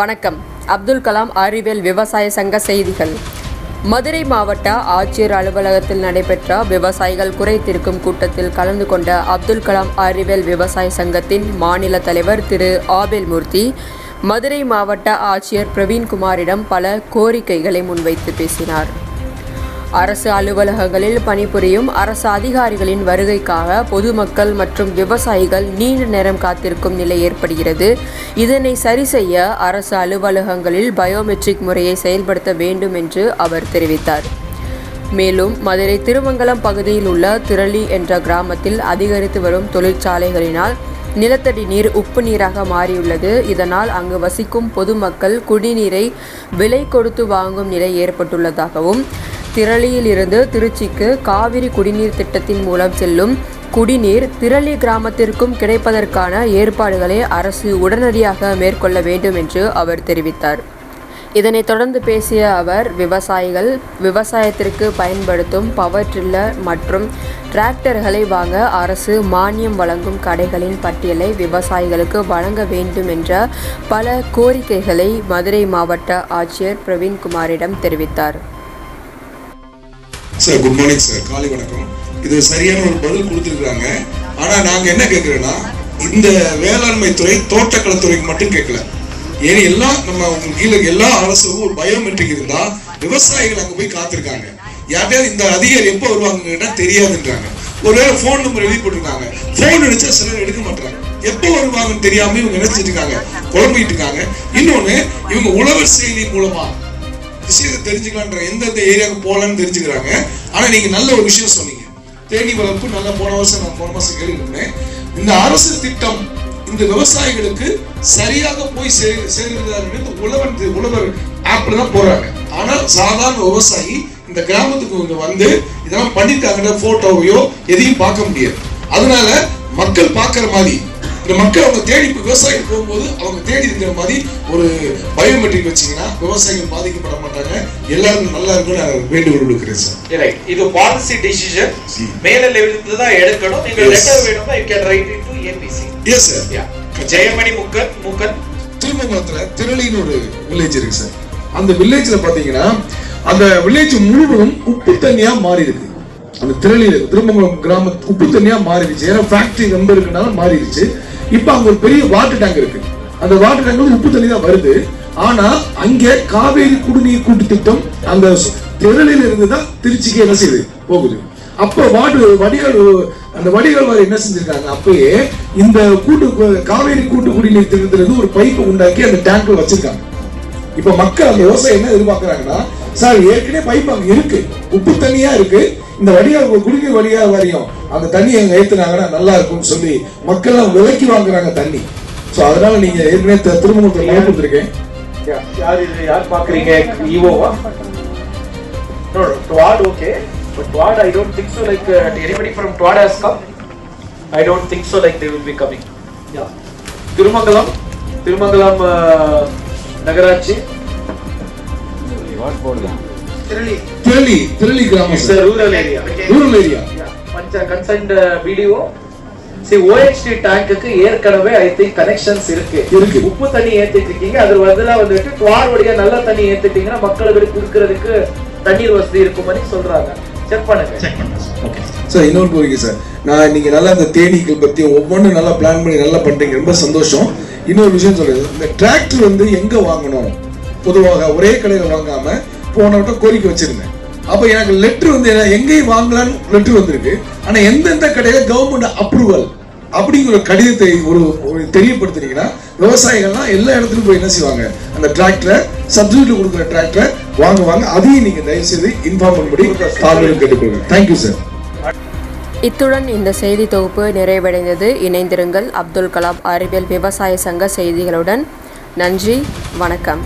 வணக்கம். அப்துல் கலாம் அறிவியல் விவசாய சங்க செய்திகள். மதுரை மாவட்ட ஆட்சியர் அலுவலகத்தில் நடைபெற்ற விவசாயிகள் குறை தீர்க்கும் கூட்டத்தில் கலந்து கொண்ட அப்துல் கலாம் அறிவியல் விவசாய சங்கத்தின் மாநில தலைவர் திரு. ஆபேல் மூர்த்தி மதுரை மாவட்ட ஆட்சியர் பிரவீன்குமாரிடம் பல கோரிக்கைகளை முன்வைத்து பேசினார். அரசு அலுவலகங்களில் பணிபுரியும் அரசு அதிகாரிகளின் வருகைக்காக பொதுமக்கள் மற்றும் விவசாயிகள் நீண்ட நேரம் காத்திருக்கும் நிலை ஏற்படுகிறது. இதனை சரி செய்ய அரசு அலுவலகங்களில் பயோமெட்ரிக் முறையை செயல்படுத்த வேண்டும் என்று அவர் தெரிவித்தார். மேலும் மதுரை திருமங்கலம் பகுதியில் உள்ள திரளி என்ற கிராமத்தில் அதிகரித்து வரும் தொழிற்சாலைகளினால் நிலத்தடி நீர் உப்பு நீராக மாறியுள்ளது. இதனால் அங்கு வசிக்கும் பொதுமக்கள் குடிநீரை விலை கொடுத்து வாங்கும் நிலை ஏற்பட்டுள்ளதாகவும் திரளியிலிருந்து திருச்சிக்கு காவிரி குடிநீர் திட்டத்தின் மூலம் செல்லும் குடிநீர் திரளி கிராமத்திற்கும் கிடைப்பதற்கான ஏற்பாடுகளை அரசு உடனடியாக மேற்கொள்ள வேண்டும் என்று அவர் தெரிவித்தார். இதனைத் தொடர்ந்து பேசிய அவர் விவசாயிகள் விவசாயத்திற்கு பயன்படுத்தும் பவர் ட்ரில்லர் மற்றும் டிராக்டர்களை வாங்க அரசு மானியம் வழங்கும் கடைகளின் பட்டியலை விவசாயிகளுக்கு வழங்க வேண்டும் என்ற பல கோரிக்கைகளை மதுரை மாவட்ட ஆட்சியர் பிரவீன்குமாரிடம் தெரிவித்தார். சார் குட் மார்னிங் சார் காலை வணக்கம். இது சரியான ஒரு பதில் கொடுத்துருக்காங்க ஆனா நாங்க என்ன கேட்கிறோன்னா இந்த வேளாண்மை துறை தோட்டக்கலைத்துறைக்கு மட்டும் கேட்கல. ஏன்னா எல்லாம் நம்ம உங்களுக்கு கீழே எல்லா அரசுக்கும் ஒரு பயோமெட்ரிக் இருந்தால் விவசாயிகள் அங்க போய் காத்திருக்காங்க. யார்ட்டையாவது இந்த அதிகாரி எப்போ வருவாங்கன்னா தெரியாதுன்றாங்க. ஒருவேளை ஃபோன் நம்பர் எழுதி போட்டிருக்காங்க. ஃபோன் அடிச்சா சிலர் எடுக்க மாட்டாங்க எப்போ வருவாங்கன்னு தெரியாம இவங்க நினைச்சிட்டு இருக்காங்க குழம்பிட்டு இருக்காங்க. இன்னொன்னு இவங்க உழவர் செயலி மூலமா விஷயத்தை தெரிஞ்சுக்கலான்ற எந்தெந்த ஏரியாவுக்கு போகலான்னு தெரிஞ்சுக்கிறாங்க. ஆனால் நீங்கள் நல்ல ஒரு விஷயம் சொன்னீங்க. தேனி வளர்ப்பு நல்லா போன வருஷம் நான் போன மாதம் கேள்விப்பட்டேன். இந்த அரசு திட்டம் இந்த விவசாயிகளுக்கு சரியாக போய் சே- சேர்கிறதான்னு இந்த உழவர் உழவர் ஆப்ல தான் போறாங்க. ஆனால் சாதாரண விவசாயி இந்த கிராமத்துக்கு இங்கே வந்து இதெல்லாம் பண்ணிட்டாங்கன்ற போட்டோவையோ எதையும் பார்க்க முடியாது. அதனால மக்கள் பார்க்குற மாதிரி இந்த மக்கள் அவங்க தேடி இப்ப விவசாயம் போகும்போது அவங்க தேடி இருக்கிற மாதிரி ஒரு பயோமெட்ரிக் வச்சீங்கன்னா விவசாயிகள் பாதிக்கப்பட மாட்டாங்க. எல்லாரும் நல்லா இருக்கும்னு நான் வேண்டுகோள் விடுக்கிறேன் சார். ரைட் இது பாலிசி டிசிஷன் மேல லெவலுக்கு தான் எடுக்கணும். நீங்க. லெட்டர் வேணும்னா you can write it to ABC S sir yeah Jayamani Mukkan Mukkan. திருமங்கலத்துல திரளின்னு ஒரு வில்லேஜ் இருக்கு சார் அந்த வில்லேஜ்ல பாத்தீங்கன்னா அந்த வில்லேஜ் முழுவதும் உப்பு தண்ணியா மாறி இருக்கு அந்த திரளியில திருமங்கலம் கிராம உப்பு தண்ணியா மாறிடுச்சு. ஏன்னா ஃபேக்டரி ரொம்ப இருக்கனால மாறிடுச்சு. இப்ப அங்க ஒரு பெரிய வாட்டர் டேங்க் இருக்கு. அந்த வாட்டர் டேங்க் உப்பு தண்ணி தான் வருது. ஆனா அங்க காவேரி குடிநீர் கூட்டு திட்டம் அந்த திரளில இருந்து தான் திருச்சிக்கு என்ன செய்யுது? போகுது. அப்ப வாட்டு வடிகால் அந்த வடிகால் வாரி என்ன செஞ்சிருக்காங்க? அப்பயே இந்த கூட்டு காவேரி கூட்டு குடிநீர் திட்டத்துல இருந்து ஒரு பைப்பை உண்டாக்கி அந்த டேங்க்ல வச்சிருக்காங்க. இப்ப மக்கள் அந்த விவசாயம் என்ன எதிர்பார்க்கிறாங்கன்னா சார் ஏற்கனவே பைப் அங்க இருக்கு. உப்பு தண்ணியா இருக்கு. இந்த வடிகால் குடிநீர் வடிகால் வாரியம் அந்த தண்ணி அங்க ஏத்துனாங்கன்னா நல்லா இருக்கும்னு சொல்லி மக்கள் எல்லாம் விலைக்கு வாங்குறாங்க தண்ணி சோ அதனால நீங்க ஏற்கனவே தி- திருமணத்தை லைவ் கொடுத்துருக்கேன் யார் இது யார் பாக்குறீங்க but Twad I don't think so. Like uh, anybody from Twad has come. I don't think so. Like they will be coming. Yeah. Tirumangalam, Tirumangalam uh, Nagarachi. Thirali. Thirali கிராமம். Area. Rural area Yeah. Pancha concerned uh, BDO. See OHT டேங்குக்கு ஏற்கனவே I think connections இருக்கு. இருக்கு. உப்பு தண்ணி ஏத்திட்டு இருக்கீங்க அது பதிலா வந்துட்டு டுவார் வழியா நல்ல தண்ணி ஏத்திட்டீங்கன்னா மக்களுக்கு குடுக்கறதுக்கு தண்ணீர் வசதி இருக்குமான்னு சொல்றாங்க. செக் பண்ணுங்க. சார் இன்னொரு கோரிக்கை சார் நான் நீங்க நல்லா இந்த தேனீக்கள் பத்தி ஒவ்வொன்றும் நல்லா பிளான் பண்ணி நல்லா பண்றீங்க. ரொம்ப சந்தோஷம். இன்னொரு விஷயம் சொல்றது இந்த டிராக்டர் வந்து எங்க வாங்கணும்? பொதுவாக ஒரே கடையில வாங்காம போனவர்கிட்ட கோரிக்கை வச்சிருந்தேன். அப்ப எனக்கு லெட்டர் வந்து எங்கேயும் வாங்கலாம்னு லெட்டர் வந்திருக்கு. ஆனா எந்தெந்த கடையில கவர்மெண்ட் அப்ரூவல் அப்படிங்கிற ஒரு கடிதத்தை ஒரு ஒரு விவசாயிகள்லாம் எல்லா இடத்துலயும் போய் என்ன செய்வாங்க? அந்த டிராக்டரை சப்சிடியில் கொடுக்குற டிராக்டரை வாங்குவாங்க. அதையும் நீங்க தயவு செய்து இன்ஃபார்ம் பண்ணும்படி தாழ்மையில் கேட்டுக்கொள்ளுங்க தேங்க்யூ சார் இத்துடன் இந்த செய்தி தொகுப்பு நிறைவடைந்தது. இணைந்திருங்கள் அப்துல் கலாம் அறிவியல் விவசாய சங்க செய்திகளுடன். நன்றி வணக்கம்.